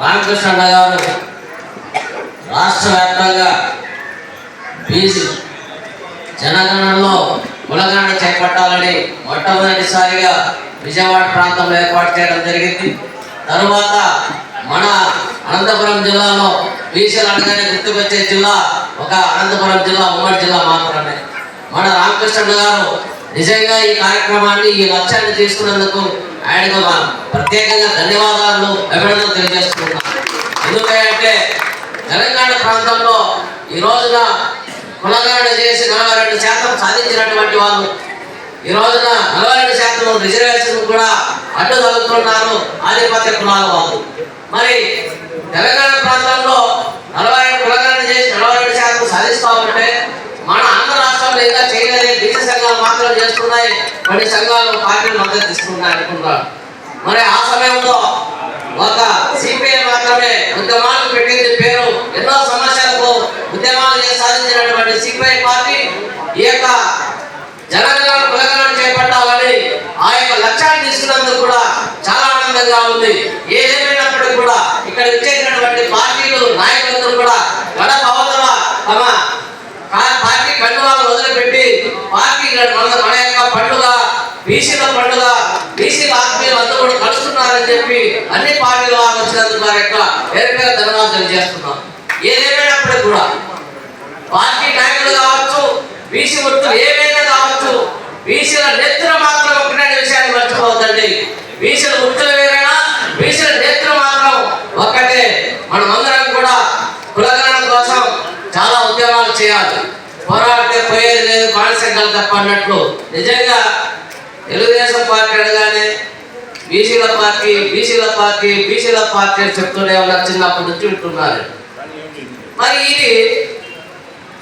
రామకృష్ణ గారు రాష్ట్ర వ్యాప్తంగా బీసీ జనగణనలో కులగణన చేపట్టాలని మొట్టమొదటిసారిగా విజయవాడ ప్రాంతంలో ఏర్పాటు చేయడం జరిగింది. తరువాత మన అనంతపురం జిల్లాలో బీసీలు అనగానే గుర్తుకొచ్చే జిల్లా ఒక అనంతపురం జిల్లా ఉమ్మడి జిల్లా మాత్రమే. మన రామకృష్ణ గారు నిజంగా ఈ కార్యక్రమాన్ని ఈ లక్ష్యాన్ని తీసుకున్నందుకు ఆయనకు మా ప్రత్యేకంగా ధన్యవాదాలు అభినందనలు తెలియజేస్తున్నాం. అంటే తెలంగాణ ప్రాంతంలో ఈ రోజున కులగణన చేసి నలభై రెండు శాతం సాధించినటువంటి వాళ్ళు ఈ రోజున నలభై రెండు శాతం రిజర్వేషన్ కూడా అడ్డు తగులుతున్నారు ఆధిపత్య కులాల వాళ్ళు. మరి తెలంగాణ ప్రాంతంలో నలభై రెండు కులగణన చేసి నలభై రెండు శాతం సాధిస్తా ఉంటే మన ఆంధ్ర రాష్ట్రంలో ఇంకా చేయలేదు బీసీ సంఘాలు మాత్రం చేస్తున్నాయి కొన్ని సంఘాలు పార్టీలు మద్దతు ఇస్తున్నాయి అనుకుంటారు మరి ఆ సమయంలో ఒక సిపిఐ మాత్రమే ఉద్యమాలు పెట్టింది పేరు. ఎన్నో సమస్యలకు ఉద్యమాలు సాధించినటువంటి సిపిఐ పార్టీ ఈ యొక్క జనగణన కులగణన చేపట్టాలని ఆ యొక్క లక్ష్యాన్ని తీసుకున్నందుకు కూడా చాలా ఆనందంగా ఉంది. ఏదేమైనప్పటికీ కూడా ఇక్కడ ఇచ్చేసినటువంటి పార్టీలు నాయకులందరూ కూడా గడప అవతల తమ పార్టీ కండువాలను వదిలిపెట్టి పార్టీ మన మన యొక్క పండుగ బీసీల పండుగ బీసీల ఆత్మీయులు అందరూ కూడా కలుస్తున్నారని చెప్పి అన్ని పార్టీలు వారు వచ్చినందుకు వారి యొక్క పేరు పేరు ధన్యవాదాలు తెలియజేస్తున్నాం ఏదేమైనప్పటికీ కూడా పార్టీ నాయకులు కావచ్చు బీసీ వృత్తులు ఏమైనా కావచ్చు బీసీల నేత్ర మాత్రం ఒకటే విషయాన్ని మర్చిపోవద్దండి. బీసీల వృత్తులు వేరైనా బీసీల నేత్ర మాత్రం ఒక్కటే. మనం అందరం కూడా కులగణన కోసం చాలా ఉద్యమాలు చేయాలి. పోరాడితే పోయేది లేదు బాణసంగాలు తప్ప అన్నట్లు నిజంగా తెలుగుదేశం పార్టీ అనగానే బీసీల పార్టీ బీసీల పార్టీ బీసీల పార్టీ అని చెప్తూనే ఉన్నారు చిన్నప్పటి నుంచి వింటున్నారు. మరి ఇది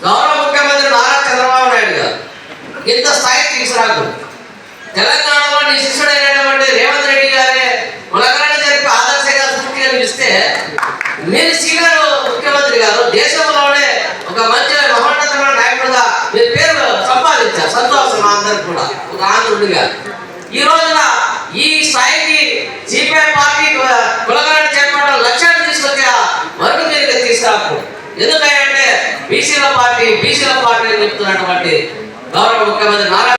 గౌరవ ముఖ్యమంత్రి నారా చంద్రబాబు నాయుడు గారు ఇంత స్థాయికి తీసుకురాకు. తెలంగాణలో నీ శిష్యుడైనటువంటి రేవంత్ రెడ్డి గారే కులగరణ జరిపి ఆదర్శంగా స్ఫూర్తిగా నిలిస్తే మీరు అందరికి కూడా. ఒక ఆంధ్రుడిగా ఈ రోజున ఈ స్థాయికి సిపిఐ పార్టీ కులగరణ చేపట్టడం లక్ష్యాన్ని తీసుకొచ్చే వరకు మీరు తీసుకురాకు ఎందుకంటే బీసీల పార్టీ బీసీల పార్టీ అని చెప్తున్నటువంటి గౌరవ ముఖ్యమంత్రి నారా